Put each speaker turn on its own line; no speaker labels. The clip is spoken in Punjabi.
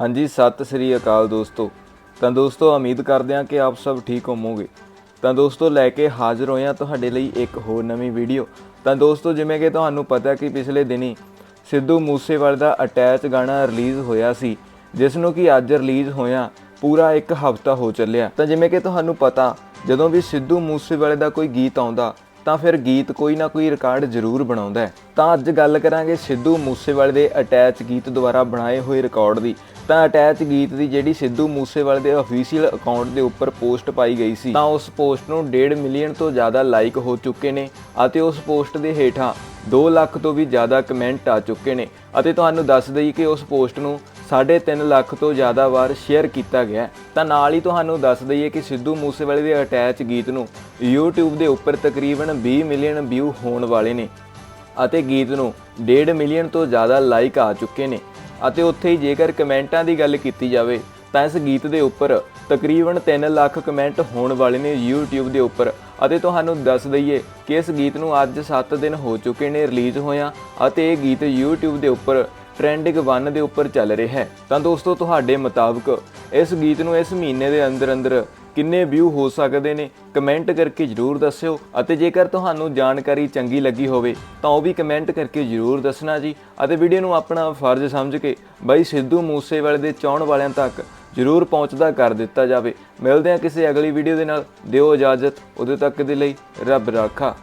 ਹਾਂਜੀ, ਸਤਿ ਸ੍ਰੀ ਅਕਾਲ ਦੋਸਤੋ। ਤਾਂ ਦੋਸਤੋ, ਉਮੀਦ ਕਰਦੇ ਹਾਂ ਕਿ ਆਪ ਸਭ ਠੀਕ ਹੋਵੋਗੇ। ਤਾਂ ਦੋਸਤੋ, ਲੈ ਕੇ ਹਾਜ਼ਰ ਹੋਏ ਹਾਂ ਤੁਹਾਡੇ ਲਈ ਇੱਕ ਹੋਰ ਨਵੀਂ ਵੀਡੀਓ। ਤਾਂ ਦੋਸਤੋ, ਜਿਵੇਂ ਕਿ ਤੁਹਾਨੂੰ ਪਤਾ ਕਿ ਪਿਛਲੇ ਦਿਨੀ ਸਿੱਧੂ ਮੂਸੇਵਾਲੇ ਦਾ ਅਟੈਚ ਗਾਣਾ ਰਿਲੀਜ਼ ਹੋਇਆ ਸੀ, ਜਿਸ ਨੂੰ ਕਿ ਅੱਜ ਰਿਲੀਜ਼ ਹੋਇਆ ਪੂਰਾ ਇੱਕ ਹਫ਼ਤਾ ਹੋ ਚੱਲਿਆ। ਤਾਂ ਜਿਵੇਂ ਕਿ ਤੁਹਾਨੂੰ ਪਤਾ, ਜਦੋਂ ਵੀ ਸਿੱਧੂ ਮੂਸੇਵਾਲੇ ਦਾ ਕੋਈ ਗੀਤ ਆਉਂਦਾ ਤਾਂ ਫਿਰ ਗੀਤ ਕੋਈ ਨਾ ਕੋਈ ਰਿਕਾਰਡ ਜ਼ਰੂਰ ਬਣਾਉਂਦਾ ਹੈ। ਤਾਂ ਅੱਜ ਗੱਲ ਕਰਾਂਗੇ ਸਿੱਧੂ ਮੂਸੇਵਾਲੇ ਦੇ ਅਟੈਚ ਗੀਤ ਦੁਆਰਾ ਬਣਾਏ ਹੋਏ ਰਿਕਾਰਡ ਦੀ। ਤਾਂ ਅਟੈਚ ਗੀਤ ਦੀ ਜਿਹੜੀ ਸਿੱਧੂ ਮੂਸੇਵਾਲੇ ਦੇ ਅਫੀਸ਼ੀਅਲ ਅਕਾਊਂਟ ਦੇ ਉੱਪਰ ਪੋਸਟ ਪਾਈ ਗਈ ਸੀ, ਤਾਂ ਉਸ ਪੋਸਟ ਨੂੰ 1.5 ਮਿਲੀਅਨ ਤੋਂ ਜ਼ਿਆਦਾ ਲਾਈਕ ਹੋ ਚੁੱਕੇ ਨੇ ਅਤੇ ਉਸ ਪੋਸਟ ਦੇ ਹੇਠਾਂ 2 ਲੱਖ ਤੋਂ ਵੀ ਜ਼ਿਆਦਾ ਕਮੈਂਟ ਆ ਚੁੱਕੇ ਨੇ। ਅਤੇ ਤੁਹਾਨੂੰ ਦੱਸ ਦਈ ਕਿ ਉਸ ਪੋਸਟ ਨੂੰ 3.5 ਲੱਖ ਤੋਂ ਜ਼ਿਆਦਾ ਵਾਰ ਸ਼ੇਅਰ ਕੀਤਾ ਗਿਆ ਤਾਂ ਨਾਲ ਹੀ ਤੁਹਾਨੂੰ ਦੱਸ ਦਈਏ ਕਿ ਸਿੱਧੂ ਮੂਸੇਵਾਲੇ ਦੇ ਅਟੈਚ ਗੀਤ ਨੂੰ YouTube ਦੇ ਉੱਪਰ ਤਕਰੀਬਨ 20 ਮਿਲੀਅਨ ਵਿਊ ਹੋਣ ਵਾਲੇ ਨੇ ਅਤੇ ਗੀਤ ਨੂੰ 1.5 ਮਿਲੀਅਨ ਤੋਂ ਜ਼ਿਆਦਾ ਲਾਈਕ ਆ ਚੁੱਕੇ ਨੇ। ਅਤੇ ਉੱਥੇ ਹੀ ਜੇਕਰ ਕਮੈਂਟਾਂ ਦੀ ਗੱਲ ਕੀਤੀ ਜਾਵੇ, ਤਾਂ ਇਸ ਗੀਤ ਦੇ ਉੱਪਰ ਤਕਰੀਬਨ 3 ਲੱਖ ਕਮੈਂਟ ਹੋਣ ਵਾਲੇ ਨੇ YouTube ਦੇ ਉੱਪਰ। ਅਤੇ ਤੁਹਾਨੂੰ ਦੱਸ ਦਈਏ ਕਿ ਇਸ ਗੀਤ ਨੂੰ ਅੱਜ 7 ਦਿਨ ਹੋ ਚੁੱਕੇ ਨੇ ਰਿਲੀਜ਼ ਹੋਇਆ ਅਤੇ ਇਹ ਗੀਤ YouTube ਦੇ ਉੱਪਰ ਟ੍ਰੈਂਡਿੰਗ 1 ਦੇ ਉੱਪਰ ਚੱਲ ਰਿਹਾ ਹੈ। ਤਾਂ ਦੋਸਤੋ, ਤੁਹਾਡੇ ਮੁਤਾਬਕ ਇਸ ਗੀਤ ਨੂੰ ਇਸ ਮਹੀਨੇ ਦੇ ਅੰਦਰ ਅੰਦਰ ਕਿੰਨੇ ਵਿਊ ਹੋ ਸਕਦੇ ਨੇ? ਕਮੈਂਟ ਕਰਕੇ ਜਰੂਰ ਦੱਸਿਓ ਅਤੇ ਜੇਕਰ ਤੁਹਾਨੂੰ ਜਾਣਕਾਰੀ ਚੰਗੀ ਲੱਗੀ ਹੋਵੇ, ਤਾਂ ਉਹ ਵੀ ਕਮੈਂਟ ਕਰਕੇ ਜਰੂਰ ਦੱਸਣਾ ਜੀ। ਅਤੇ ਵੀਡੀਓ ਨੂੰ ਆਪਣਾ ਫਰਜ਼ ਸਮਝ ਕੇ ਬਾਈ ਸਿੱਧੂ ਮੂਸੇਵਾਲੇ ਦੇ ਚਾਹਣ ਵਾਲਿਆਂ ਤੱਕ ਜਰੂਰ ਪਹੁੰਚਦਾ ਕਰ ਦਿੱਤਾ ਜਾਵੇ। ਮਿਲਦੇ ਹਾਂ ਕਿਸੇ ਅਗਲੀ ਵੀਡੀਓ ਦੇ ਨਾਲ। ਦਿਓ ਇਜਾਜ਼ਤ। ਉਦੋਂ ਤੱਕ ਦੇ ਲਈ ਰੱਬ ਰਾਖਾ।